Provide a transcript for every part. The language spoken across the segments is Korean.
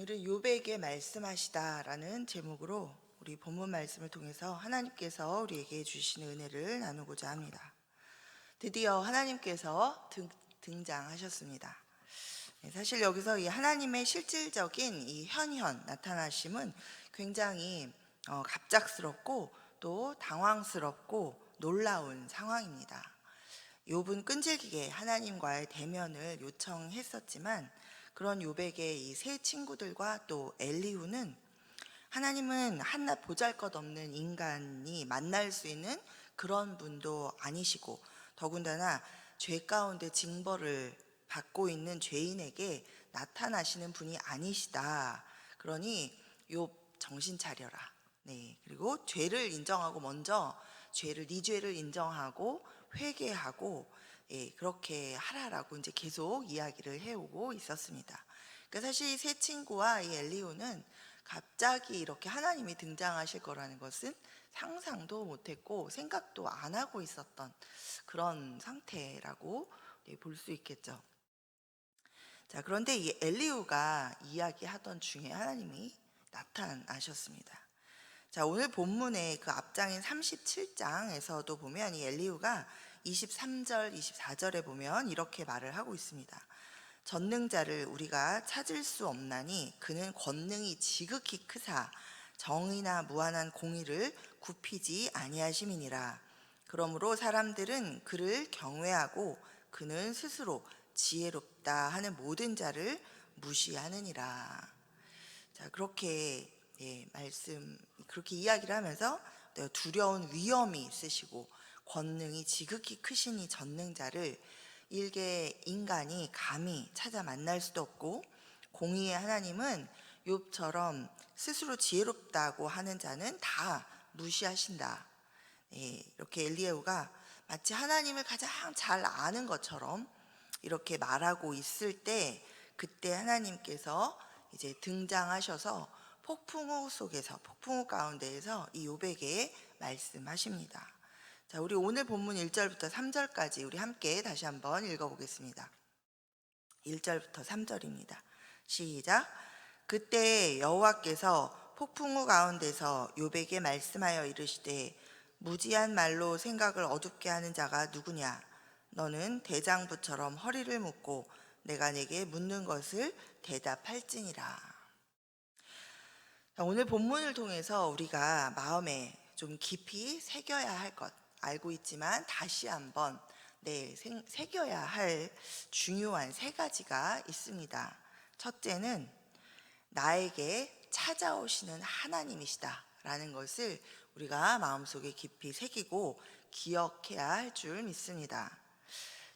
오늘은 요백에 말씀하시다라는 제목으로 우리 본문 말씀을 통해서 하나님께서 우리에게 주시는 은혜를 나누고자 합니다. 드디어 하나님께서 등, 등장하셨습니다. 네, 사실 여기서 이 하나님의 실질적인 이 현현 나타나심은 굉장히 어, 갑작스럽고 또 당황스럽고 놀라운 상황입니다. 욥은 끈질기게 하나님과의 대면을 요청했었지만 그런 욥에게 이세 친구들과 또 엘리후는 하나님은 한낱 보잘것없는 인간이 만날 수 있는 그런 분도 아니시고 더군다나 죄 가운데 징벌을 받고 있는 죄인에게 나타나시는 분이 아니시다. 그러니 욥 정신 차려라. 네. 그리고 죄를 인정하고 먼저 죄를 네 죄를 인정하고 회개하고 예, 그렇게 하라라고 이제 계속 이야기를 해오고 있었습니다. 그러니까 사실 이세 친구와 이 엘리오는 갑자기 이렇게 하나님이 등장하실 거라는 것은 상상도 못했고 생각도 안 하고 있었던 그런 상태라고 네, 볼수 있겠죠. 자, 그런데 이 엘리우가 이야기하던 중에 하나님이 나타나셨습니다. 자, 오늘 본문의 그 앞장인 37장에서도 보면 이 엘리우가 23절, 24절에 보면 이렇게 말을 하고 있습니다. 전능자를 우리가 찾을 수 없나니 그는 권능이 지극히 크사 정의나 무한한 공의를 굽히지 아니하심이니라. 그러므로 사람들은 그를 경외하고 그는 스스로 지혜롭다 하는 모든 자를 무시하느니라. 자, 그렇게 예, 말씀 그렇게 이야기를 하면서 두려운 위험이 있으시고 권능이 지극히 크시니 전능자를 일개 인간이 감히 찾아 만날 수도 없고 공의의 하나님은 욥처럼 스스로 지혜롭다고 하는 자는 다 무시하신다. 예, 이렇게 엘리에우가 마치 하나님을 가장 잘 아는 것처럼 이렇게 말하고 있을 때 그때 하나님께서 이제 등장하셔서 폭풍우 속에서 폭풍우 가운데에서 이 요백에 말씀하십니다. 자, 우리 오늘 본문 1절부터 3절까지 우리 함께 다시 한번 읽어 보겠습니다. 1절부터 3절입니다. 시작. 그때 여호와께서 폭풍우 가운데서 요백에 말씀하여 이르시되 무지한 말로 생각을 어둡게 하는 자가 누구냐 너는 대장부처럼 허리를 묶고 내가 내게 묻는 것을 대답할지니라. 오늘 본문을 통해서 우리가 마음에 좀 깊이 새겨야 할 것 알고 있지만 다시 한번 네, 생- 새겨야 할 중요한 세 가지가 있습니다. 첫째는 나에게 찾아오시는 하나님이시다라는 것을 우리가 마음속에 깊이 새기고 기억해야 할 줄 믿습니다.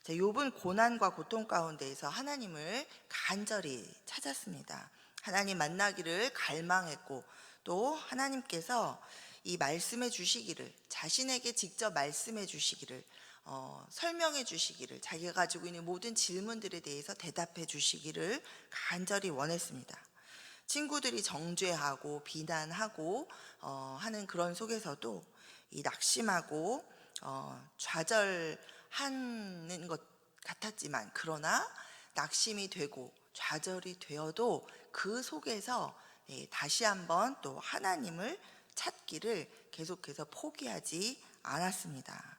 자, 욥은 고난과 고통 가운데에서 하나님을 간절히 찾았습니다. 하나님 만나기를 갈망했고 또 하나님께서 이 말씀해 주시기를 자신에게 직접 말씀해 주시기를 어, 설명해 주시기를 자기가 가지고 있는 모든 질문들에 대해서 대답해 주시기를 간절히 원했습니다. 친구들이 정죄하고 비난하고 어, 하는 그런 속에서도 이 낙심하고 어, 좌절하는 것 같았지만 그러나 낙심이 되고 좌절이 되어도 그 속에서 예, 다시 한번 또 하나님을 찾기를 계속해서 포기하지 않았습니다.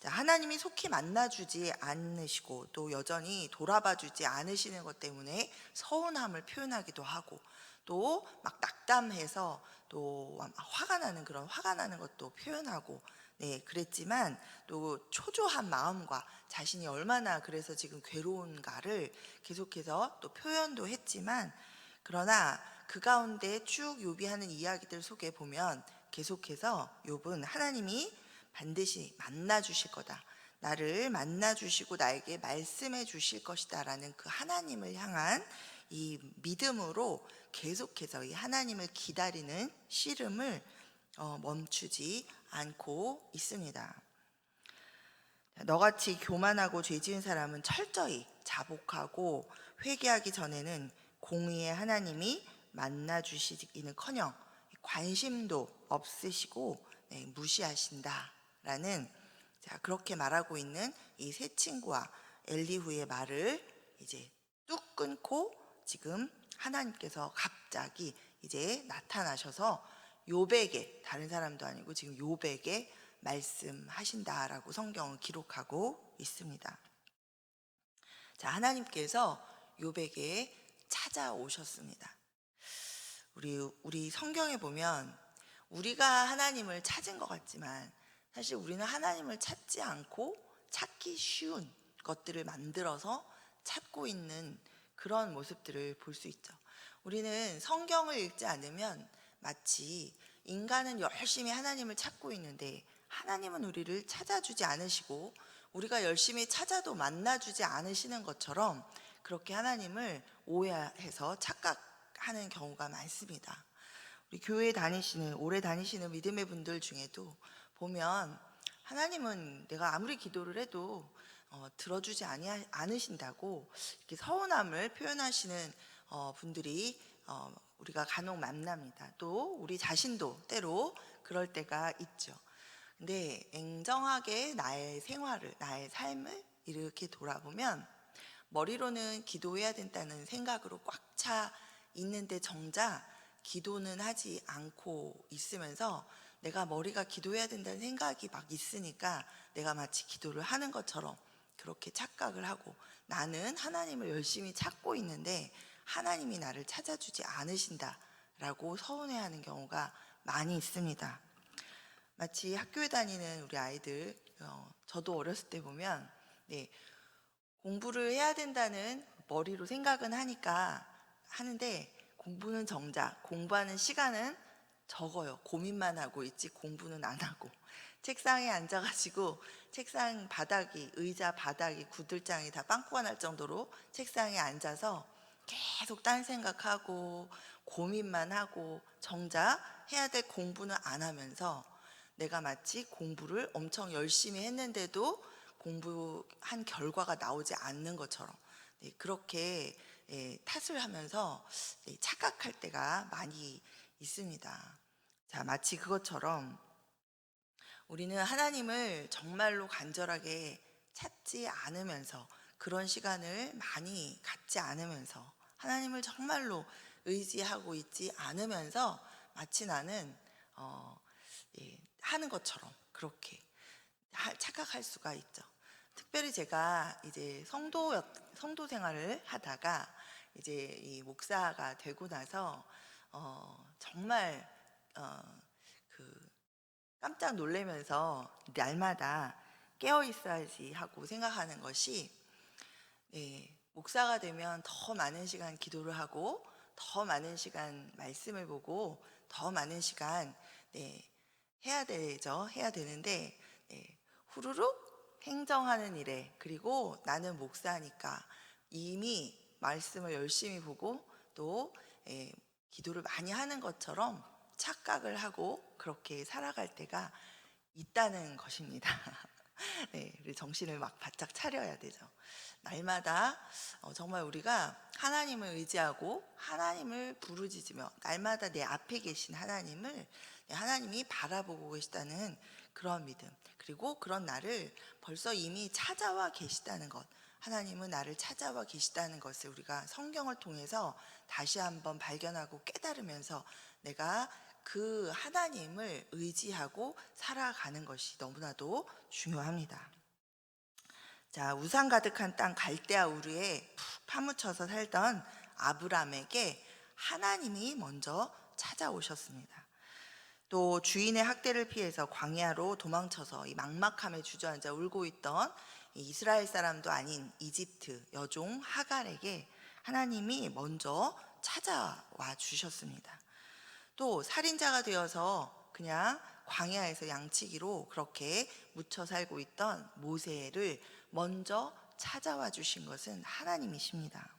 자, 하나님이 속히 만나주지 않으시고 또 여전히 돌아봐주지 않으시는 것 때문에 서운함을 표현하기도 하고 또 막 낙담해서 또 화가 나는 그런 화가 나는 것도 표현하고 네 그랬지만 또 초조한 마음과 자신이 얼마나 그래서 지금 괴로운가를 계속해서 또 표현도 했지만 그러나 그 가운데 쭉 요비하는 이야기들 속에 보면 계속해서 욥은 하나님이 반드시 만나 주실 거다. 나를 만나 주시고 나에게 말씀해 주실 것이다라는 그 하나님을 향한 이 믿음으로 계속해서 이 하나님을 기다리는 씨름을 어, 멈추지 않고 있습니다. 너같이 교만하고 죄 지은 사람은 철저히 자복하고 회개하기 전에는 공의의 하나님이 만나 주시기는커녕 관심도 없으시고 네, 무시하신다라는 자 그렇게 말하고 있는 이 세 친구와 엘리후의 말을 이제 뚝 끊고 지금 하나님께서 갑자기 이제 나타나셔서 요백에 다른 사람도 아니고 지금 요백에 말씀하신다라고 성경은 기록하고 있습니다. 자, 하나님께서 요백에 찾아오셨습니다. 우리 우리 성경에 보면 우리가 하나님을 찾은 것 같지만 사실 우리는 하나님을 찾지 않고 찾기 쉬운 것들을 만들어서 찾고 있는 그런 모습들을 볼 수 있죠. 우리는 성경을 읽지 않으면 마치 인간은 열심히 하나님을 찾고 있는데 하나님은 우리를 찾아주지 않으시고 우리가 열심히 찾아도 만나주지 않으시는 것처럼 그렇게 하나님을 오해해서 착각 하는 경우가 많습니다. 우리 교회 다니시는 오래 다니시는 믿음의 분들 중에도 보면 하나님은 내가 아무리 기도를 해도 어, 들어주지 아니, 않으신다고 이렇게 서운함을 표현하시는 어, 분들이 어, 우리가 간혹 만납니다. 또 우리 자신도 때로 그럴 때가 있죠. 근데 냉정하게 나의 생활을, 나의 삶을 이렇게 돌아보면 머리로는 기도해야 된다는 생각으로 꽉 차 있는데 정작 기도는 하지 않고 있으면서 내가 머리가 기도해야 된다는 생각이 막 있으니까 내가 마치 기도를 하는 것처럼 그렇게 착각을 하고 나는 하나님을 열심히 찾고 있는데 하나님이 나를 찾아주지 않으신다라고 서운해하는 경우가 많이 있습니다. 마치 학교에 다니는 우리 아이들, 어, 저도 어렸을 때 보면 네, 공부를 해야 된다는 머리로 생각은 하니까 하는데 공부는 정작 공부하는 시간은 적어요. 고민만 하고 있지 공부는 안 하고 책상에 앉아가지고 책상 바닥이 의자 바닥이 구들장이 다 빵꾸가 날 정도로 책상에 앉아서 계속 딴 생각하고 고민만 하고 정작 해야 될 공부는 안 하면서 내가 마치 공부를 엄청 열심히 했는데도 공부한 결과가 나오지 않는 것처럼 네, 그렇게 예, 탓을 하면서 네, 착각할 때가 많이 있습니다. 자, 마치 그것처럼 우리는 하나님을 정말로 간절하게 찾지 않으면서 그런 시간을 많이 갖지 않으면서 하나님을 정말로 의지하고 있지 않으면서 마치 나는 어, 예, 하는 것처럼 그렇게 하- 착각할 수가 있죠. 특별히 제가 이제 성도 성도 생활을 하다가 이제 이 목사가 되고 나서 어, 정말 어, 그 깜짝 놀래면서 날마다 깨어 있어야지 하고 생각하는 것이 네, 목사가 되면 더 많은 시간 기도를 하고 더 많은 시간 말씀을 보고 더 많은 시간 네, 해야 되죠. 해야 되는데 네, 후루룩 행정하는 일에 그리고 나는 목사니까 이미 말씀을 열심히 보고 또 예, 기도를 많이 하는 것처럼 착각을 하고 그렇게 살아갈 때가 있다는 것입니다. 네, 정신을 막 바짝 차려야 되죠. 날마다 어, 정말 우리가 하나님을 의지하고 하나님을 부르짖으며 날마다 내 앞에 계신 하나님을 하나님이 바라보고 계시다는 그런 믿음 그리고 그런 나를 벌써 이미 찾아와 계시다는 것 하나님은 나를 찾아와 계시다는 것을 우리가 성경을 통해서 다시 한번 발견하고 깨달으면서 내가 그 하나님을 의지하고 살아가는 것이 너무나도 중요합니다. 자, 우상 가득한 땅 갈대아 우르에 푹 파묻혀서 살던 아브람에게 하나님이 먼저 찾아오셨습니다. 또 주인의 학대를 피해서 광야로 도망쳐서 이 막막함에 주저앉아 울고 있던 이 이스라엘 사람도 아닌 이집트 여종 하갈에게 하나님이 먼저 찾아와 주셨습니다. 또 살인자가 되어서 그냥 광야에서 양치기로 그렇게 묻혀 살고 있던 모세를 먼저 찾아와 주신 것은 하나님이십니다.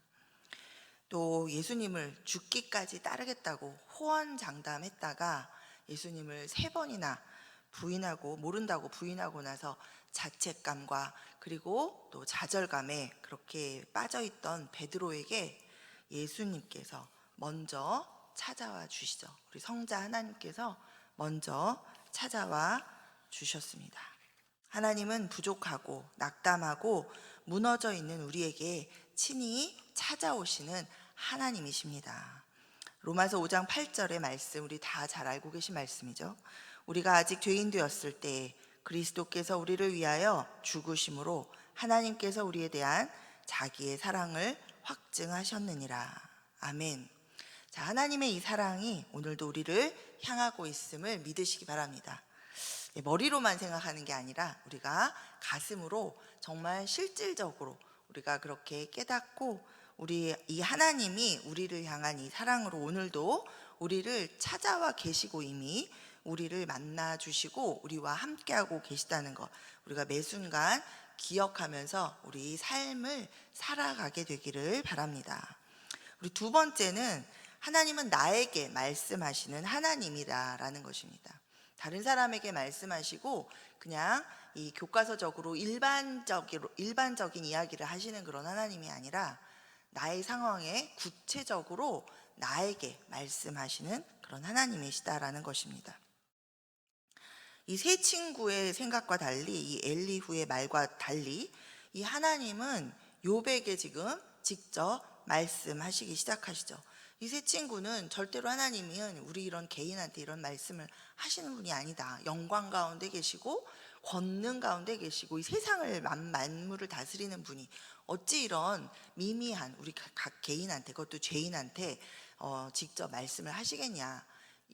또 예수님을 죽기까지 따르겠다고 호언장담했다가 예수님을 세 번이나 부인하고 모른다고 부인하고 나서 자책감과 그리고 또 좌절감에 그렇게 빠져 있던 베드로에게 예수님께서 먼저 찾아와 주시죠. 우리 성자 하나님께서 먼저 찾아와 주셨습니다. 하나님은 부족하고 낙담하고 무너져 있는 우리에게 친히 찾아오시는 하나님이십니다. 로마서 5장 8절의 말씀 우리 다 잘 알고 계신 말씀이죠. 우리가 아직 죄인 되었을 때 그리스도께서 우리를 위하여 죽으심으로 하나님께서 우리에 대한 자기의 사랑을 확증하셨느니라. 아멘. 자, 하나님의 이 사랑이 오늘도 우리를 향하고 있음을 믿으시기 바랍니다. 예, 머리로만 생각하는 게 아니라 우리가 가슴으로 정말 실질적으로 우리가 그렇게 깨닫고 우리 이 하나님이 우리를 향한 이 사랑으로 오늘도 우리를 찾아와 계시고 이미 우리를 만나 주시고 우리와 함께하고 계시다는 것 우리가 매 순간 기억하면서 우리 삶을 살아가게 되기를 바랍니다. 우리 두 번째는 하나님은 나에게 말씀하시는 하나님이다라는 것입니다. 다른 사람에게 말씀하시고 그냥 이 교과서적으로 일반적으로 일반적인 이야기를 하시는 그런 하나님이 아니라 나의 상황에 구체적으로 나에게 말씀하시는 그런 하나님이시다라는 것입니다. 이 세 친구의 생각과 달리 이 엘리후의 말과 달리 이 하나님은 요백에 지금 직접 말씀하시기 시작하시죠. 이 세 친구는 절대로 하나님은 우리 이런 개인한테 이런 말씀을 하시는 분이 아니다. 영광 가운데 계시고 권능 가운데 계시고 이 세상을 만, 만물을 다스리는 분이 어찌 이런 미미한 우리 각- 각 개인한테 그것도 죄인한테 어, 직접 말씀을 하시겠냐?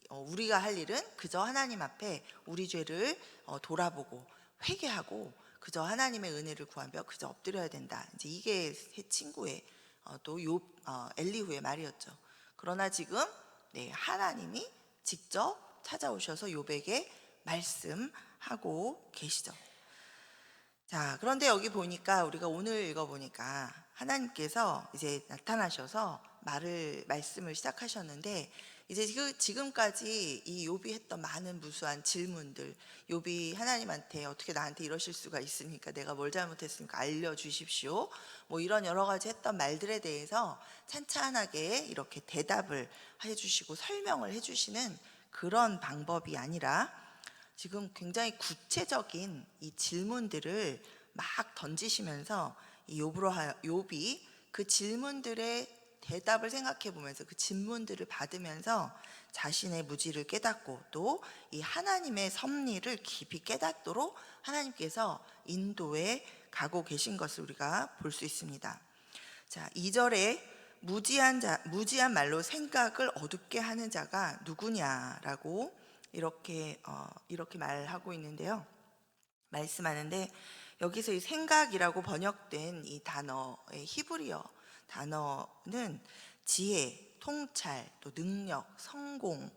어, 우리가 할 일은 그저 하나님 앞에 우리 죄를 어, 돌아보고 회개하고 그저 하나님의 은혜를 구하며 그저 엎드려야 된다. 이제 이게 세 친구의 어, 또요 어, 엘리후의 말이었죠. 그러나 지금 네, 하나님이 직접 찾아오셔서 요백에 말씀하고 계시죠. 자, 그런데 여기 보니까 우리가 오늘 읽어 보니까 하나님께서 이제 나타나셔서 말을 말씀을 시작하셨는데 이제 그 지금까지 이 욥이 했던 많은 무수한 질문들 욥이 하나님한테 어떻게 나한테 이러실 수가 있습니까? 내가 뭘 잘못했습니까? 알려 주십시오. 뭐 이런 여러 가지 했던 말들에 대해서 찬찬하게 이렇게 대답을 해 주시고 설명을 해 주시는 그런 방법이 아니라 지금 굉장히 구체적인 이 질문들을 막 던지시면서 이 하여 욥이 그 질문들의 대답을 생각해 보면서 그 질문들을 받으면서 자신의 무지를 깨닫고 또 이 하나님의 섭리를 깊이 깨닫도록 하나님께서 인도에 가고 계신 것을 우리가 볼 수 있습니다. 자, 2절에 무지한 자 무지한 말로 생각을 어둡게 하는 자가 누구냐라고 이렇게 어, 이렇게 말하고 있는데요. 말씀하는데 여기서 이 생각이라고 번역된 이 단어의 히브리어 단어는 지혜, 통찰, 또 능력, 성공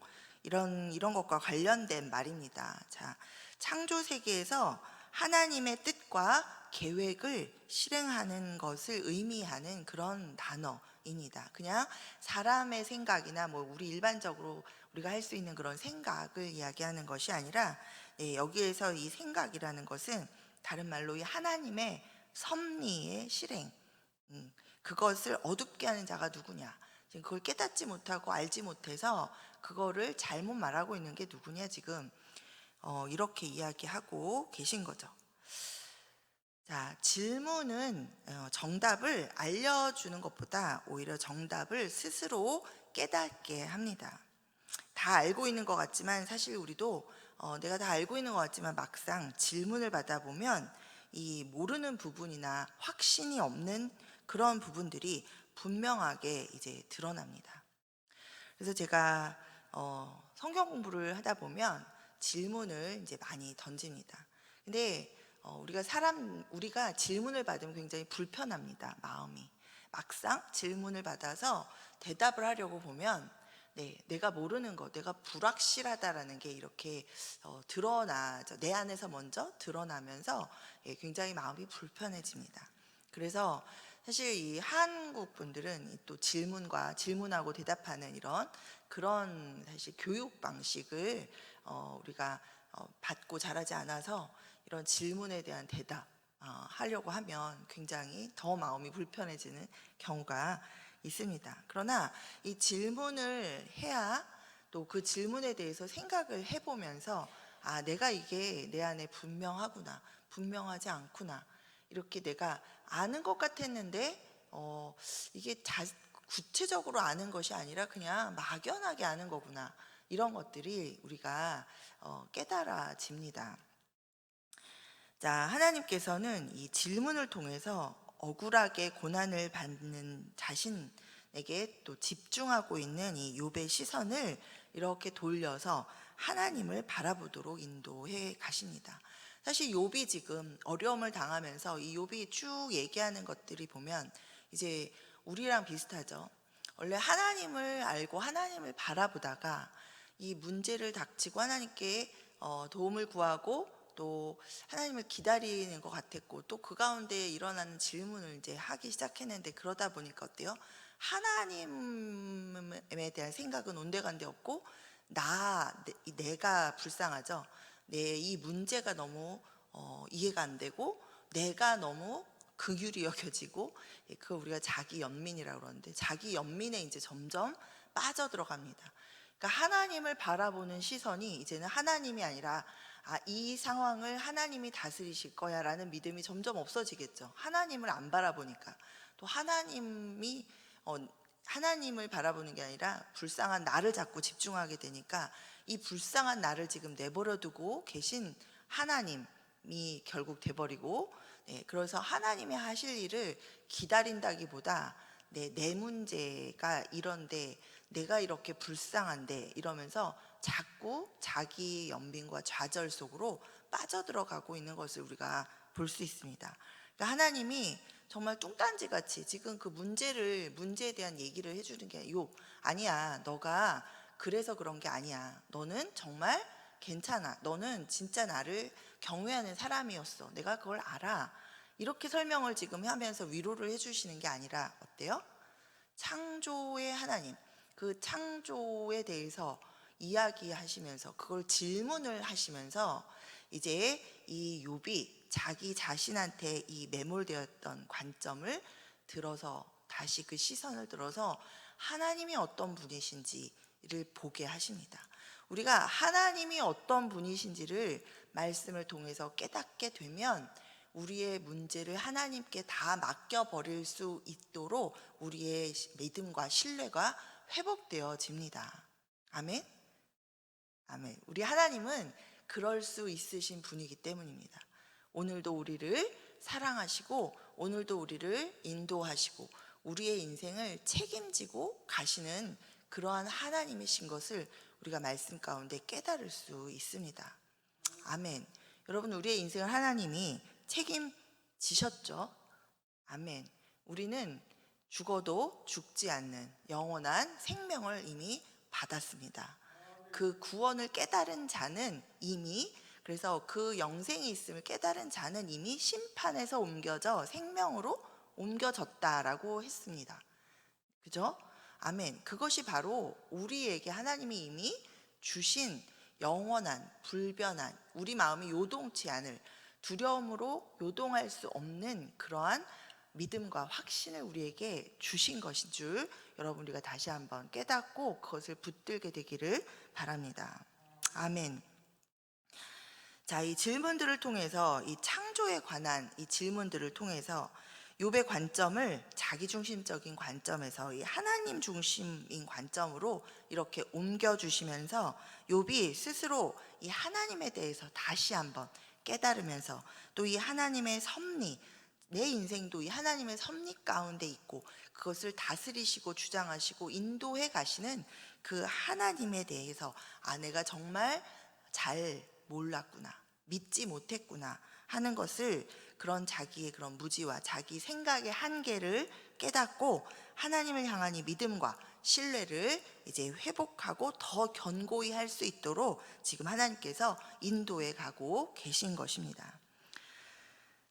이런 이런 것과 관련된 말입니다. 자, 창조 세계에서 하나님의 뜻과 계획을 실행하는 것을 의미하는 그런 단어입니다. 그냥 사람의 생각이나 뭐 우리 일반적으로 우리가 할 수 있는 그런 생각을 이야기하는 것이 아니라 예, 여기에서 이 생각이라는 것은 다른 말로 이 하나님의 섭리의 실행, 음, 그것을 어둡게 하는 자가 누구냐? 지금 그걸 깨닫지 못하고 알지 못해서 그거를 잘못 말하고 있는 게 누구냐 지금 어, 이렇게 이야기하고 계신 거죠. 자, 질문은 어, 정답을 알려주는 것보다 오히려 정답을 스스로 깨닫게 합니다. 다 알고 있는 것 같지만 사실 우리도 어, 내가 다 알고 있는 것 같지만 막상 질문을 받아보면 이 모르는 부분이나 확신이 없는 그런 부분들이 분명하게 이제 드러납니다. 그래서 제가 어, 성경 공부를 하다 보면 질문을 이제 많이 던집니다. 근데 어, 우리가 사람 우리가 질문을 받으면 굉장히 불편합니다. 마음이 막상 질문을 받아서 대답을 하려고 보면 네, 내가 모르는 것, 내가 불확실하다라는 게 이렇게 어, 드러나죠. 내 안에서 먼저 드러나면서 예, 굉장히 마음이 불편해집니다. 그래서 사실 이 한국 분들은 또 질문과 질문하고 대답하는 이런 그런 사실 교육 방식을 어, 우리가 어, 받고 자라지 않아서 이런 질문에 대한 대답 어, 하려고 하면 굉장히 더 마음이 불편해지는 경우가 있습니다. 그러나 이 질문을 해야 또 그 질문에 대해서 생각을 해보면서 아 내가 이게 내 안에 분명하구나 분명하지 않구나 이렇게 내가 아는 것 같았는데 어 이게 자, 구체적으로 아는 것이 아니라 그냥 막연하게 아는 거구나. 이런 것들이 우리가 어, 깨달아집니다. 자, 하나님께서는 이 질문을 통해서 억울하게 고난을 받는 자신에게 또 집중하고 있는 이 욥의 시선을 이렇게 돌려서 하나님을 바라보도록 인도해 가십니다. 사실 욥이 지금 어려움을 당하면서 이 욥이 쭉 얘기하는 것들이 보면 이제 우리랑 비슷하죠. 원래 하나님을 알고 하나님을 바라보다가 이 문제를 닥치고 하나님께 어, 도움을 구하고 또 하나님을 기다리는 것 같았고 또 그 가운데 일어나는 질문을 이제 하기 시작했는데 그러다 보니까 어때요? 하나님에 대한 생각은 온데간데 없고 나 내- 내가 불쌍하죠. 내 이 문제가 너무 어, 이해가 안 되고 내가 너무 극율이 여겨지고 예, 그거 우리가 자기 연민이라고 그러는데 자기 연민에 이제 점점 빠져들어갑니다. 그러니까 하나님을 바라보는 시선이 이제는 하나님이 아니라 아, 이 상황을 하나님이 다스리실 거야라는 믿음이 점점 없어지겠죠. 하나님을 안 바라보니까 또 하나님이 어, 하나님을 바라보는 게 아니라 불쌍한 나를 자꾸 집중하게 되니까 이 불쌍한 나를 지금 내버려 두고 계신 하나님이 결국 돼버리고 네, 그래서 하나님이 하실 일을 기다린다기보다 내, 내 문제가 이런데 내가 이렇게 불쌍한데 이러면서 자꾸 자기 연민과 좌절 속으로 빠져들어가고 있는 것을 우리가 볼 수 있습니다. 그러니까 하나님이 정말 뚱딴지 같이 지금 그 문제를 문제에 대한 얘기를 해주는 게 요 아니야. 너가 그래서 그런 게 아니야. 너는 정말 괜찮아. 너는 진짜 나를 경외하는 사람이었어. 내가 그걸 알아. 이렇게 설명을 지금 하면서 위로를 해주시는 게 아니라 어때요? 창조의 하나님 그 창조에 대해서 이야기하시면서 그걸 질문을 하시면서 이제 이 욥이 자기 자신한테 이 매몰되었던 관점을 들어서 다시 그 시선을 들어서 하나님이 어떤 분이신지를 보게 하십니다. 우리가 하나님이 어떤 분이신지를 말씀을 통해서 깨닫게 되면 우리의 문제를 하나님께 다 맡겨버릴 수 있도록 우리의 믿음과 신뢰가 회복되어집니다. 아멘? 아멘. 우리 하나님은 그럴 수 있으신 분이기 때문입니다. 오늘도 우리를 사랑하시고, 오늘도 우리를 인도하시고, 우리의 인생을 책임지고 가시는 그러한 하나님이신 것을 우리가 말씀 가운데 깨달을 수 있습니다. 아멘. 여러분, 우리의 인생을 하나님이 책임지셨죠? 아멘. 우리는 죽어도 죽지 않는 영원한 생명을 이미 받았습니다. 그 구원을 깨달은 자는 이미 그래서 그 영생이 있음을 깨달은 자는 이미 심판에서 옮겨져 생명으로 옮겨졌다라고 했습니다. 그죠? 아멘. 그것이 바로 우리에게 하나님이 이미 주신 영원한 불변한 우리 마음이 요동치 않을 두려움으로 요동할 수 없는 그러한 믿음과 확신을 우리에게 주신 것인 줄 여러분 우리가 다시 한번 깨닫고 그것을 붙들게 되기를 바랍니다. 아멘. 자, 이 질문들을 통해서 이 창조에 관한 이 질문들을 통해서 욥의 관점을 자기 중심적인 관점에서 이 하나님 중심인 관점으로 이렇게 옮겨 주시면서 욥이 스스로 이 하나님에 대해서 다시 한번 깨달으면서 또 이 하나님의 섭리 내 인생도 이 하나님의 섭리 가운데 있고 그것을 다스리시고 주장하시고 인도해 가시는 그 하나님에 대해서 아 내가 정말 잘 몰랐구나 믿지 못했구나 하는 것을 그런 자기의 그런 무지와 자기 생각의 한계를 깨닫고 하나님을 향한 이 믿음과 신뢰를 이제 회복하고 더 견고히 할 수 있도록 지금 하나님께서 인도해 가고 계신 것입니다.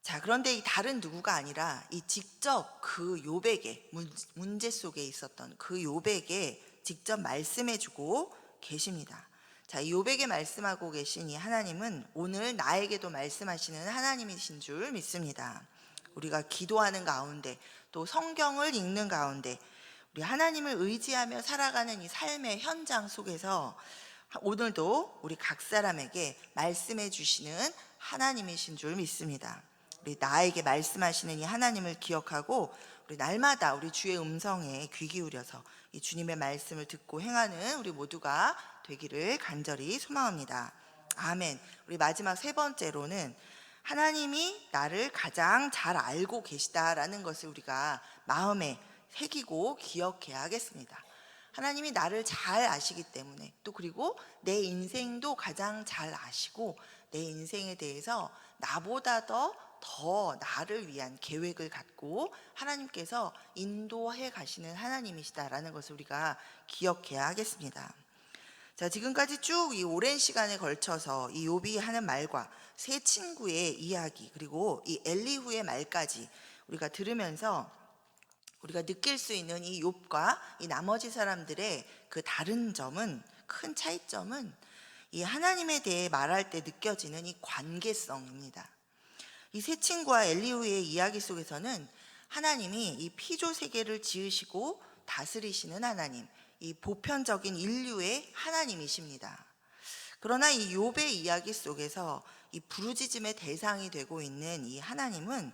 자, 그런데 이 다른 누구가 아니라 이 직접 그 요백에 문제 속에 있었던 그 요백에 직접 말씀해 주고 계십니다. 자, 이 요백에 말씀하고 계신 이 하나님은 오늘 나에게도 말씀하시는 하나님이신 줄 믿습니다. 우리가 기도하는 가운데 또 성경을 읽는 가운데 우리 하나님을 의지하며 살아가는 이 삶의 현장 속에서 오늘도 우리 각 사람에게 말씀해 주시는 하나님이신 줄 믿습니다. 우리 나에게 말씀하시는 이 하나님을 기억하고 우리 날마다 우리 주의 음성에 귀 기울여서 이 주님의 말씀을 듣고 행하는 우리 모두가 되기를 간절히 소망합니다. 아멘. 우리 마지막 세 번째로는 하나님이 나를 가장 잘 알고 계시다라는 것을 우리가 마음에 새기고 기억해야 하겠습니다. 하나님이 나를 잘 아시기 때문에 또 그리고 내 인생도 가장 잘 아시고 내 인생에 대해서 나보다 더, 더 나를 위한 계획을 갖고 하나님께서 인도해 가시는 하나님이시다라는 것을 우리가 기억해야 하겠습니다. 자, 지금까지 쭉 이 오랜 시간에 걸쳐서 이 욥이 하는 말과 세 친구의 이야기 그리고 이 엘리후의 말까지 우리가 들으면서 우리가 느낄 수 있는 이 욥과 이 나머지 사람들의 그 다른 점은 큰 차이점은 이 하나님에 대해 말할 때 느껴지는 이 관계성입니다. 이 세 친구와 엘리후의 이야기 속에서는 하나님이 이 피조 세계를 지으시고 다스리시는 하나님, 이 보편적인 인류의 하나님이십니다. 그러나 이 욥의 이야기 속에서 이 부르짖음의 대상이 되고 있는 이 하나님은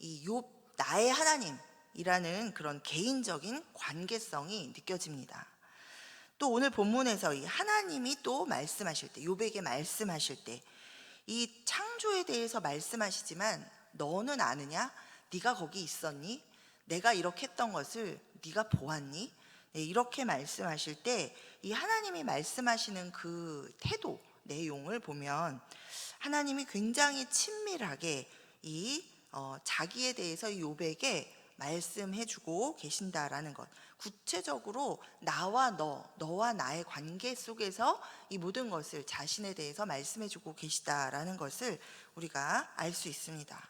이 욥 나의 하나님이라는 그런 개인적인 관계성이 느껴집니다. 또 오늘 본문에서 이 하나님이 또 말씀하실 때 욥에게 말씀하실 때 이 창조에 대해서 말씀하시지만 너는 아느냐? 네가 거기 있었니? 내가 이렇게 했던 것을 네가 보았니? 네, 이렇게 말씀하실 때 이 하나님이 말씀하시는 그 태도 내용을 보면 하나님이 굉장히 친밀하게 이 어, 자기에 대해서 이 욥에게 말씀해주고 계신다라는 것. 구체적으로 나와 너, 너와 나의 관계 속에서 이 모든 것을 자신에 대해서 말씀해 주고 계시다라는 것을 우리가 알 수 있습니다.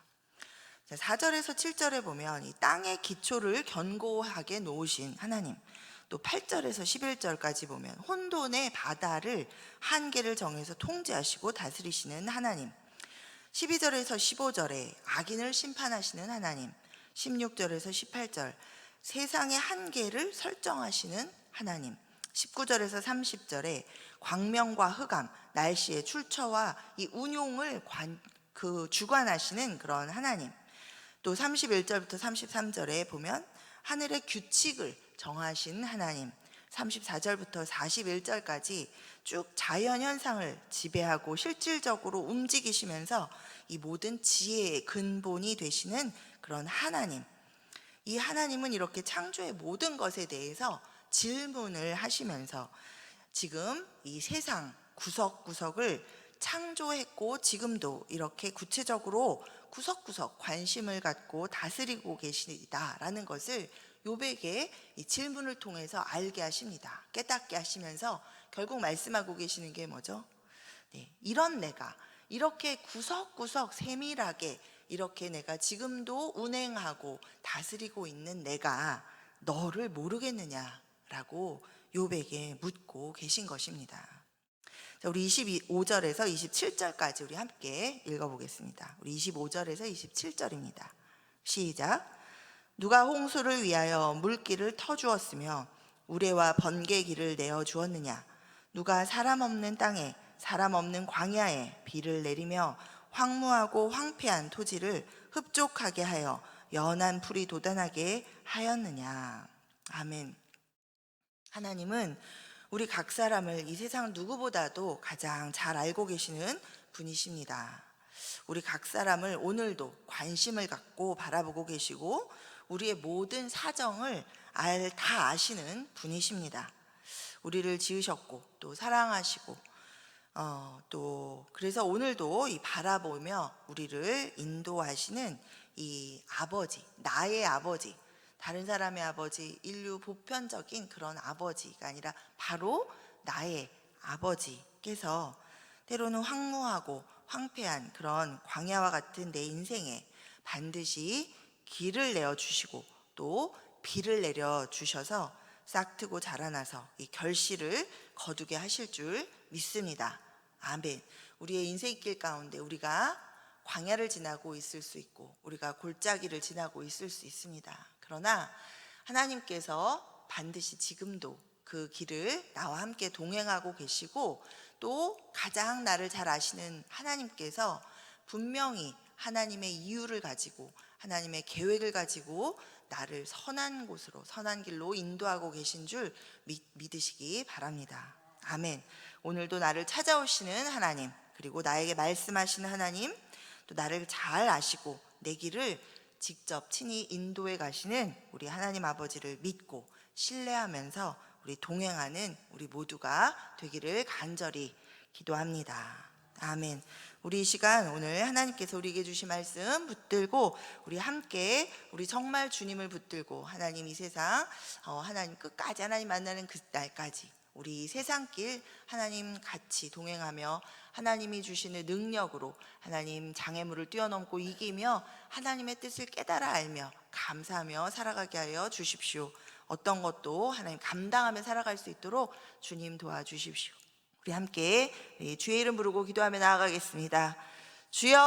자, 4절에서 7절에 보면 이 땅의 기초를 견고하게 놓으신 하나님. 또 8절에서 11절까지 보면 혼돈의 바다를 한계를 정해서 통제하시고 다스리시는 하나님. 12절에서 15절에 악인을 심판하시는 하나님. 16절에서 18절 세상의 한계를 설정하시는 하나님. 19절에서 30절에 광명과 흑암, 날씨의 출처와 이 운용을 관, 그 주관하시는 그런 하나님. 또 31절부터 33절에 보면 하늘의 규칙을 정하신 하나님. 34절부터 41절까지 쭉 자연 현상을 지배하고 실질적으로 움직이시면서 이 모든 지혜의 근본이 되시는 그런 하나님. 이 하나님은 이렇게 창조의 모든 것에 대해서 질문을 하시면서 지금 이 세상 구석구석을 창조했고 지금도 이렇게 구체적으로 구석구석 관심을 갖고 다스리고 계시다라는 것을 요백의 이 질문을 통해서 알게 하십니다. 깨닫게 하시면서 결국 말씀하고 계시는 게 뭐죠? 네, 이런 내가 이렇게 구석구석 세밀하게 이렇게 내가 지금도 운행하고 다스리고 있는 내가 너를 모르겠느냐라고 요백에 묻고 계신 것입니다. 자, 우리 25절에서 27절까지 우리 함께 읽어보겠습니다. 우리 25절에서 27절입니다. 시작. 누가 홍수를 위하여 물길을 터주었으며 우레와 번개길을 내어 주었느냐? 누가 사람 없는 땅에 사람 없는 광야에 비를 내리며 황무하고 황폐한 토지를 흡족하게 하여 연한 풀이 돋아나게 하였느냐. 아멘. 하나님은 우리 각 사람을 이 세상 누구보다도 가장 잘 알고 계시는 분이십니다. 우리 각 사람을 오늘도 관심을 갖고 바라보고 계시고 우리의 모든 사정을 알, 다 아시는 분이십니다. 우리를 지으셨고 또 사랑하시고 어, 또 그래서 오늘도 이 바라보며 우리를 인도하시는 이 아버지, 나의 아버지, 다른 사람의 아버지, 인류 보편적인 그런 아버지가 아니라 바로 나의 아버지께서 때로는 황무하고 황폐한 그런 광야와 같은 내 인생에 반드시 길을 내어 주시고 또 비를 내려 주셔서 싹트고 자라나서 이 결실을 거두게 하실 줄 믿습니다. 아멘. 우리의 인생길 가운데 우리가 광야를 지나고 있을 수 있고 우리가 골짜기를 지나고 있을 수 있습니다. 그러나 하나님께서 반드시 지금도 그 길을 나와 함께 동행하고 계시고 또 가장 나를 잘 아시는 하나님께서 분명히 하나님의 이유를 가지고 하나님의 계획을 가지고 나를 선한 곳으로 선한 길로 인도하고 계신 줄 믿, 믿으시기 바랍니다. 아멘. 오늘도 나를 찾아오시는 하나님 그리고 나에게 말씀하시는 하나님 또 나를 잘 아시고 내 길을 직접 친히 인도해 가시는 우리 하나님 아버지를 믿고 신뢰하면서 우리 동행하는 우리 모두가 되기를 간절히 기도합니다. 아멘. 우리 이 시간 오늘 하나님께서 우리에게 주신 말씀 붙들고 우리 함께 우리 정말 주님을 붙들고 하나님 이 세상 어, 하나님 끝까지 하나님 만나는 그 날까지 우리 세상길 하나님 같이 동행하며 하나님이 주시는 능력으로 하나님 장애물을 뛰어넘고 이기며 하나님의 뜻을 깨달아 알며 감사하며 살아가게 하여 주십시오. 어떤 것도 하나님 감당하며 살아갈 수 있도록 주님 도와주십시오. 우리 함께 주의 이름 부르고 기도하며 나아가겠습니다. 주여